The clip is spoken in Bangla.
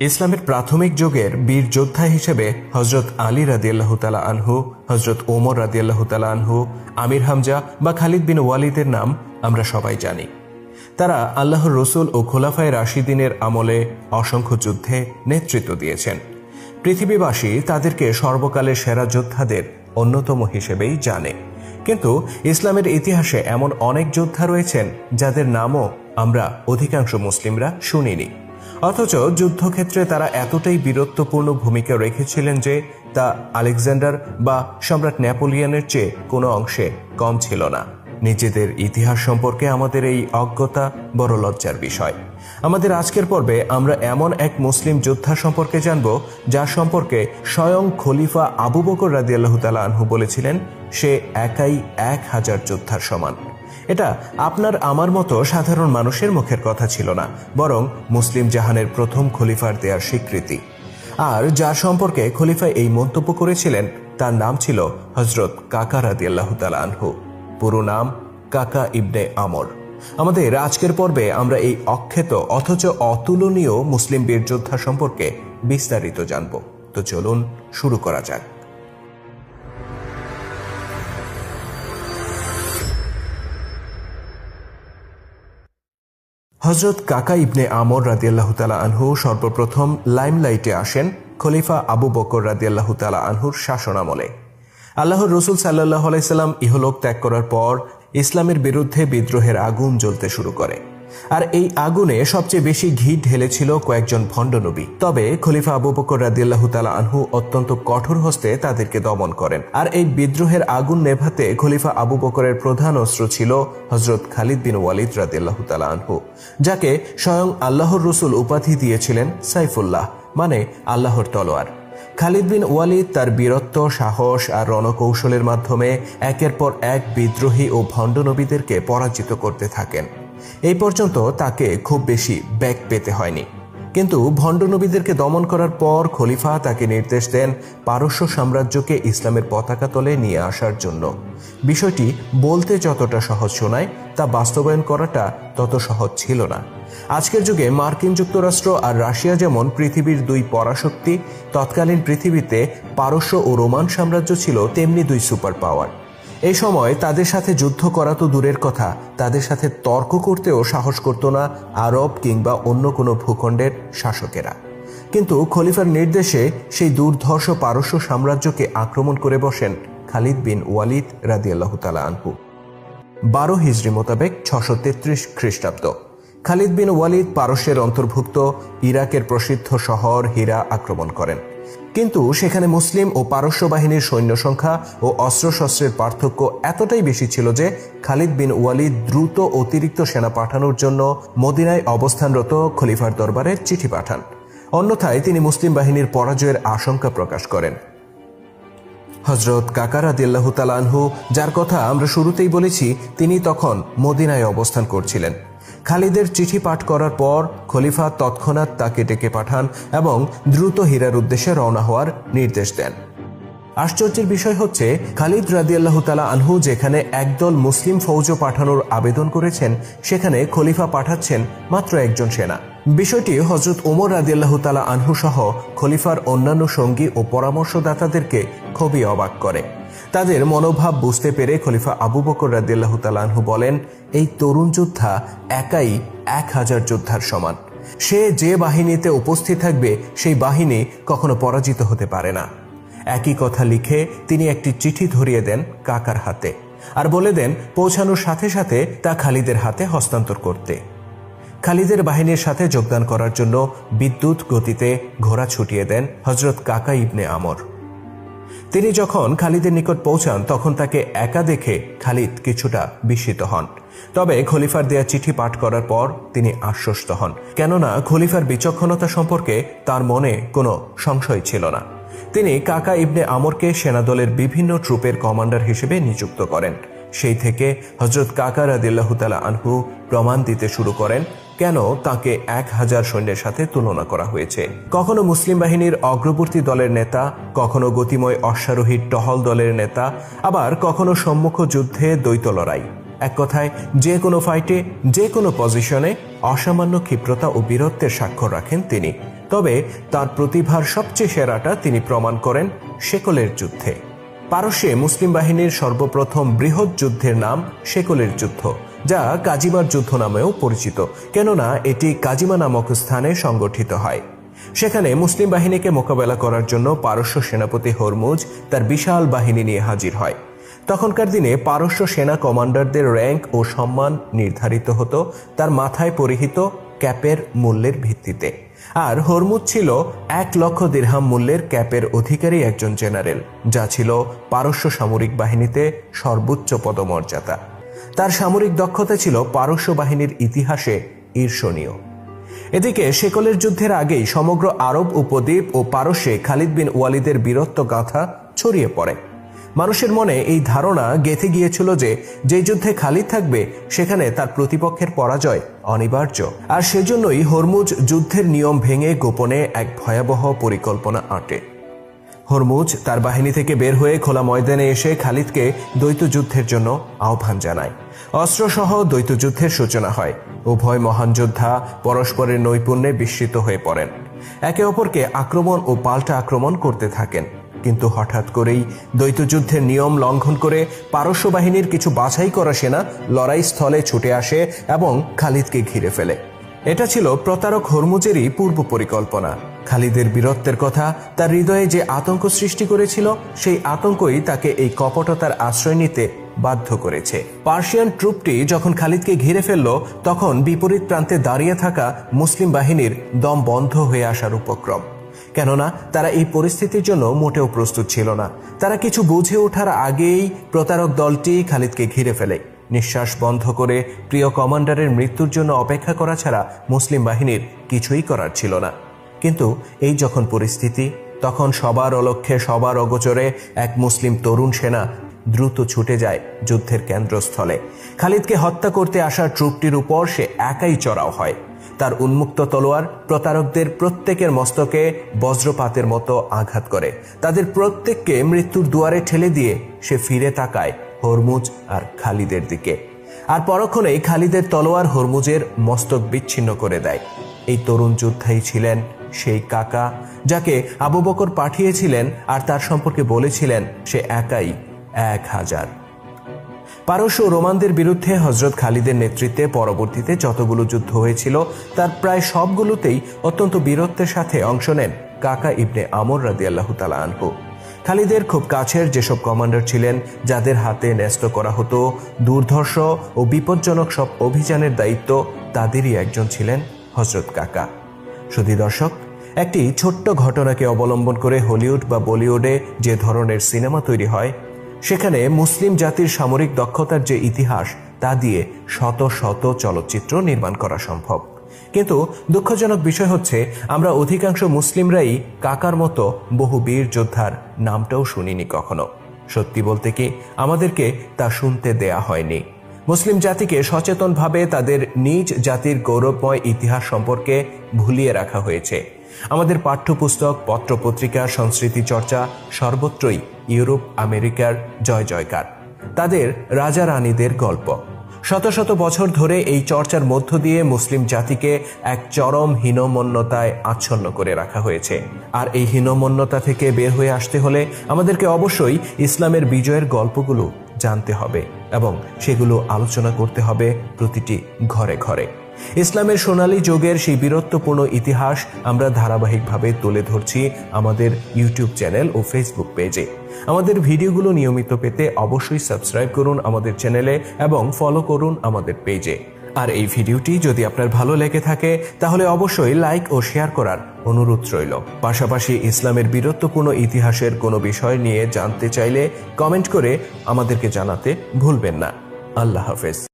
ইসলামের প্রাথমিক যুগের বীর যোদ্ধা হিসেবে হজরত আলী রাদিয়াল্লাহ তালা আনহু হজরত ওমর রাদিয়াল্লাহ তালা আনহু, আমির হামজা বা খালিদ বিন ওয়ালিদের নাম আমরা সবাই জানি। তারা আল্লাহর রসুল ও খোলাফায় রাশিদিনের আমলে অসংখ্য যুদ্ধে নেতৃত্ব দিয়েছেন। পৃথিবীবাসী তাদেরকে সর্বকালের সেরা যোদ্ধাদের অন্যতম হিসেবেই জানে। কিন্তু ইসলামের ইতিহাসে এমন অনেক যোদ্ধা রয়েছেন যাদের নামও আমরা অধিকাংশ মুসলিমরা শুনিনি। অথচ যুদ্ধক্ষেত্রে তারা এতটাই বীরত্বপূর্ণ ভূমিকা রেখেছিলেন যে তা আলেকজান্ডার বা সম্রাট নেপোলিয়নের চেয়ে কোনো অংশে কম ছিল না। নিজেদের ইতিহাস সম্পর্কে আমাদের এই অজ্ঞতা বড় লজ্জার বিষয়। আমাদের আজকের পর্বে আমরা এমন এক মুসলিম যোদ্ধা সম্পর্কে জানব, যা সম্পর্কে স্বয়ং খলিফা আবু বকর রাদিয়াল্লাহু তাআলা আনহু বলেছিলেন, সে একাই এক হাজার যোদ্ধার সমান। এটা আপনার আমার মতো সাধারণ মানুষের মুখের কথা ছিল না, বরং মুসলিম জাহানের প্রথম খলিফার দেয়ার স্বীকৃতি। আর যার সম্পর্কে খলিফা এই মন্তব্য করেছিলেন, তার নাম ছিল হজরত কাকা রাদিয়াল্লাহ তালা আনহু। পুরো নাম কাকা ইবনে আমর। আমাদের আজকের পর্বে আমরা এই অক্ষেত অথচ অতুলনীয় মুসলিম বীর যোদ্ধা সম্পর্কে বিস্তারিত জানব। তো চলুন শুরু করা যাক। হজরত কাকা ইবনে আমর রাদিয়াল্লাহ তালা আনহু সর্বপ্রথম লাইমলাইটে আসেন খলিফা আবু বকর রাদিয়াল্লাহ তালা আনহুর শাসনামলে আল্লাহর রসুল সাল্লাহ আলাইসাল্লাম ইহলোক ত্যাগ করার পর ইসলামের বিরুদ্ধে বিদ্রোহের আগুন জ্বলতে শুরু করে। আর এই আগুনে সবচেয়ে বেশি ঘি ঢেলেছিল কয়েকজন ভণ্ডনবী তবে খলিফা আবু বকর রাদিয়াল্লাহু তালা আনহু অত্যন্ত কঠোর হস্তে তাদেরকে দমন করেন। আর এই বিদ্রোহের আগুন নেভাতে খলিফা আবু বকরের প্রধান অস্ত্র ছিল হজরত খালিদ বিন ওয়ালিদ রাদিয়াল্লাহু তালা আনহু, যাকে স্বয়ং আল্লাহর রসুল উপাধি দিয়েছিলেন সাইফুল্লাহ মানে আল্লাহর তলোয়ার। খালিদ বিন ওয়ালিদ তার বীরত্ব, সাহস আর রণকৌশলের মাধ্যমে একের পর এক বিদ্রোহী ও ভণ্ডনবীদেরকে পরাজিত করতে থাকেন। এই পর্যন্ত তাকে খুব বেশি ব্যাগ পেতে হয়নি। কিন্তু ভণ্ডনবীদেরকে দমন করার পর খলিফা তাকে নির্দেশ দেন পারস্য সাম্রাজ্যকে ইসলামের পতাকা তলে নিয়ে আসার জন্য। বিষয়টি বলতে যতটা সহজ শোনায়, তা বাস্তবায়ন করাটা তত সহজ ছিল না। আজকের যুগে মার্কিন যুক্তরাষ্ট্র আর রাশিয়া যেমন পৃথিবীর দুই পরাশক্তি, তৎকালীন পৃথিবীতে পারস্য ও রোমান সাম্রাজ্য ছিল, তেমনি দুই সুপার পাওয়ার এই সময় তাদের সাথে যুদ্ধ করা তো দূরের কথা। তাদের সাথে তর্ক করতেও সাহস করত না আরব কিংবা অন্য কোনো ভূখণ্ডের শাসকেরা। কিন্তু খলিফার নির্দেশে সেই দুর্ধর্ষ পারস্য সাম্রাজ্যকে আক্রমণ করে বসেন খালিদ বিন ওয়ালিদ রাদিয়াল্লাহ তালা আনহু। বারো হিজড়ি মোতাবেক ছশো তেত্রিশ খ্রিস্টাব্দ। খালিদ বিন ওয়ালিদ পারস্যের অন্তর্ভুক্ত ইরাকের প্রসিদ্ধ শহর হীরা আক্রমণ করেন। কিন্তু সেখানে মুসলিম ও পারস্য বাহিনীর সৈন্য সংখ্যা ও অস্ত্রশস্ত্রের পার্থক্য এতটাই বেশি ছিল যে খালিদ বিন ওয়ালিদ দ্রুত অতিরিক্ত সেনা পাঠানোর জন্য মদিনায় অবস্থানরত খলিফার দরবারে চিঠি পাঠান। অন্যথায় তিনি মুসলিম বাহিনীর পরাজয়ের আশঙ্কা প্রকাশ করেন। হজরত কাকারা দিল্লাহ তালানহু যার কথা আমরা শুরুতেই বলেছি, তিনি তখন মদিনায় অবস্থান করছিলেন। খালিদের চিঠি পাঠ করার পর খলিফা তৎক্ষণাৎ তাকে ডেকে পাঠান এবং দ্রুত হীরার উদ্দেশ্যে রওনা হওয়ার নির্দেশ দেন। আশ্চর্যের বিষয় হচ্ছে, খালিদ রাদিয়াল্লাহ তালা আনহু যেখানে একদল মুসলিম ফৌজ পাঠানোর আবেদন করেছেন, সেখানে খলিফা পাঠাচ্ছেন মাত্র একজন সেনা। বিষয়টি হজরত ওমর রাদিয়াল্লাহ তালা আনহু সহ খলিফার অন্যান্য সঙ্গী ও পরামর্শদাতাদেরকে খুবই অবাক করে। তাদের মনোভাব বুঝতে পেরে খলিফা আবু বকর রাদিয়াল্লাহু তালাহু বলেন, এই তরুণ যোদ্ধা একাই এক হাজার যোদ্ধার সমান। সে যে বাহিনীতে উপস্থিত থাকবে, সেই বাহিনী কখনো পরাজিত হতে পারে না। একই কথা লিখে তিনি একটি চিঠি ধরিয়ে দেন কাকার হাতে আর বলে দেন, পৌঁছানোর সাথে সাথে তা খালিদের হাতে হস্তান্তর করতে। খালিদের বাহিনীর সাথে যোগদান করার জন্য বিদ্যুৎ গতিতে ঘোড়া ছুটিয়ে দেন হজরত কাকা ইবনে আমর। তিনি যখন খালিদের নিকট পৌঁছান, তখন তাকে একা দেখে খালিদ কিছুটা বিস্মিত হন। তবে খলিফার দেয়া চিঠি পাঠ করার পর তিনি আশ্বস্ত হন। কেননা, খলিফার বিচক্ষণতা সম্পর্কে তার মনে কোনো সংশয় ছিল না। তিনি কাকা ইবনে আমরকে সেনাদলের বিভিন্ন ট্রুপের কমান্ডার হিসেবে নিযুক্ত করেন। সেই থেকে হজরত কাকা রাদিল্লাহতালা আনহু প্রমাণ দিতে শুরু করেন কেন তাকে এক হাজার সৈন্যের সাথে তুলনা করা হয়েছে? কখনো মুসলিম বাহিনীর অগ্রবর্তী দলের নেতা, কখনো গতিময় অশ্বারোহী টহল দলের নেতা, আবার কখনো সম্মুখ যুদ্ধে দ্বৈত লড়াই। এক কথায়, যে কোনো ফাইটে যে কোনো পজিশনে অসামান্য ক্ষিপ্রতা ও বীরত্বের স্বাক্ষর রাখেন তিনি। তবে তার প্রতিভার সবচেয়ে সেরাটা তিনি প্রমাণ করেন শেকলের যুদ্ধে। পারস্যে মুসলিম বাহিনীর সর্বপ্রথম বৃহৎ যুদ্ধের নাম শেকলের যুদ্ধ। যা কাজিমার যুদ্ধ নামেও পরিচিত, কেননা এটি কাজিমা নামক স্থানে সংগঠিত হয়। সেখানে মুসলিম বাহিনীকে মোকাবেলা করার জন্য পারস্য সেনাপতি হরমুজ তার বিশাল বাহিনী নিয়ে হাজির হয়। তখনকার দিনে পারস্য সেনা কমান্ডারদের র্যাঙ্ক ও সম্মান নির্ধারিত হতো তার মাথায় পরিহিত ক্যাপের মূল্যের ভিত্তিতে। আর হরমুজ ছিল এক লক্ষ দিরহাম মূল্যের ক্যাপের অধিকারী একজন জেনারেল, যা ছিল পারস্য সামরিক বাহিনীতে সর্বোচ্চ পদমর্যাদা। তার সামরিক দক্ষতা ছিল পারস্য বাহিনীর ইতিহাসে ঈর্ষণীয়। এদিকে শেকলের যুদ্ধের আগেই সমগ্র আরব উপদ্বীপ ও পারস্যে খালিদ বিন ওয়ালিদের বীরত্ব গাথা ছড়িয়ে পড়ে। মানুষের মনে এই ধারণা গেঁথে গিয়েছিল যে যে যুদ্ধে খালিদ থাকবে, সেখানে তার প্রতিপক্ষের পরাজয় অনিবার্য। আর সেজন্যই হরমুজ যুদ্ধের নিয়ম ভেঙে গোপনে এক ভয়াবহ পরিকল্পনা আঁটে। হরমুজ তার বাহিনী থেকে বের হয়ে খোলা ময়দানে এসে খালিদকে দ্বৈত যুদ্ধের জন্য আহ্বান জানায়। অস্ত্রসহ দ্বৈত যুদ্ধের সূচনা হয়। উভয় মহান যোদ্ধা পরস্পরের নৈপুণ্যে বিস্মিত হয়ে পড়েন। একে অপরকে আক্রমণ ও পাল্টা আক্রমণ করতে থাকেন। কিন্তু হঠাৎ করেই দ্বৈত যুদ্ধের নিয়ম লঙ্ঘন করে পারস্য বাহিনীর কিছু বাছাই করা সেনা লড়াই স্থলে ছুটে আসে এবং খালিদকে ঘিরে ফেলে। এটা ছিল প্রতারক হরমুজেরই পূর্ব পরিকল্পনা। খালিদের বীরত্বের কথা, তার হৃদয়ে যে আতঙ্ক সৃষ্টি করেছিল, সেই আতঙ্কই তাকে এই কপটতার আশ্রয় নিতে বাধ্য করেছে। পার্সিয়ান ট্রুপটি যখন খালিদকে ঘিরে ফেলল, তখন বিপরীত প্রান্তে দাঁড়িয়ে থাকা মুসলিম বাহিনীর দম বন্ধ হয়ে আসার উপক্রম। কেননা, তারা এই পরিস্থিতির জন্য মোটেও প্রস্তুত ছিল না। তারা কিছু বুঝে ওঠার আগেই প্রতারক দলটি খালিদকে ঘিরে ফেলে। নিঃশ্বাস বন্ধ করে প্রিয় কমান্ডারের মৃত্যুর জন্য অপেক্ষা করা ছাড়া মুসলিম বাহিনীর কিছুই করার ছিল না। কিন্তু এই যখন পরিস্থিতি, তখন সবার অলক্ষ্যে সবার অগোচরে এক মুসলিম তরুণ সেনা দ্রুত ছুটে যায় যুদ্ধের কেন্দ্রস্থলে। খালিদকে হত্যা করতে আসা ট্রুপটির উপর সে একাই চড়াও হয়। তার উন্মুক্ত তলোয়ার প্রতারকদের প্রত্যেকের মস্তকে বজ্রপাতের মতো আঘাত করে। তাদের প্রত্যেককে মৃত্যুর দুয়ারে ঠেলে দিয়ে সে ফিরে তাকায় হরমুজ আর খালিদের দিকে। আর পরক্ষণেই খালিদের তলোয়ার হরমুজের মস্তক বিচ্ছিন্ন করে দেয়। এই তরুণ যোদ্ধাই ছিলেন সেই কাকা, যাকে আবু বকর পাঠিয়েছিলেন আর তার সম্পর্কে বলেছিলেন, সে একাই এক হাজার। পারস্য রোমানদের বিরুদ্ধে হজরত খালিদের নেতৃত্বে পরবর্তীতে যতগুলো যুদ্ধ হয়েছিল, তার প্রায় সবগুলোতেই অত্যন্ত বীরত্বের সাথে অংশ নেন কাকা ইবনে আমর রাদি আল্লাহ তালা আনহু। খালিদের খুব কাছের যেসব কমান্ডার ছিলেন, যাদের হাতে ন্যস্ত করা হতো দুর্ধর্ষ ও বিপজ্জনক সব অভিযানের দায়িত্ব, তাদেরই একজন ছিলেন হজরত কাকা। শুধু দর্শক, একটি ছোট্ট ঘটনাকে অবলম্বন করে হলিউড বা বলিউডে যে ধরনের সিনেমা তৈরি হয়, সেখানে মুসলিম জাতির সামরিক দক্ষতার যে ইতিহাস, তা দিয়ে শত শত চলচ্চিত্র নির্মাণ করা সম্ভব। কিন্তু দুঃখজনক বিষয় হচ্ছে, আমরা অধিকাংশ মুসলিমরাই কাকার মতো বহু বীর যোদ্ধার নামটাও শুনিনি কখনো। সত্যি বলতে কি, আমাদেরকে তা শুনতে দেয়া হয়নি। মুসলিম জাতিকে সচেতনভাবে তাদের নিজ জাতির গৌরবময় ইতিহাস সম্পর্কে ভুলিয়ে রাখা হয়েছে। আমাদের পাঠ্যপুস্তক, পত্রপত্রিকা, সংস্কৃতি চর্চা সর্বত্রই ইউরোপ, আমেরিকার জয় জয়কার। তাদের রাজা রানীদের গল্প। শত শত বছর ধরে এই চর্চার মধ্য দিয়ে মুসলিম জাতিকে এক চরম হীনমন্যতায় আচ্ছন্ন করে রাখা হয়েছে। আর এই হীনমন্যতা থেকে বের হয়ে আসতে হলে আমাদেরকে অবশ্যই ইসলামের বিজয়ের গল্পগুলো জানতে হবে এবং সেগুলো আলোচনা করতে হবে প্রতিটি ঘরে ঘরে। ইসলামের সোনালী যুগের সেই বীরত্বপূর্ণ ইতিহাস আমরা ধারাবাহিকভাবে তুলে ধরছি আমাদের ইউটিউব চ্যানেল ও ফেসবুক পেজে। আমাদের ভিডিওগুলো নিয়মিত পেতে অবশ্যই সাবস্ক্রাইব করুন আমাদের চ্যানেলে এবং ফলো করুন আমাদের পেজে। আর এই ভিডিওটি যদি আপনার ভালো লেগে থাকে, তাহলে অবশ্যই লাইক ও শেয়ার করার অনুরোধ রইল। পাশাপাশি ইসলামের বীরত্বপূর্ণ ইতিহাসের কোনো বিষয় নিয়ে জানতে চাইলে কমেন্ট করে আমাদেরকে জানাতে ভুলবেন না। আল্লাহ হাফেজ।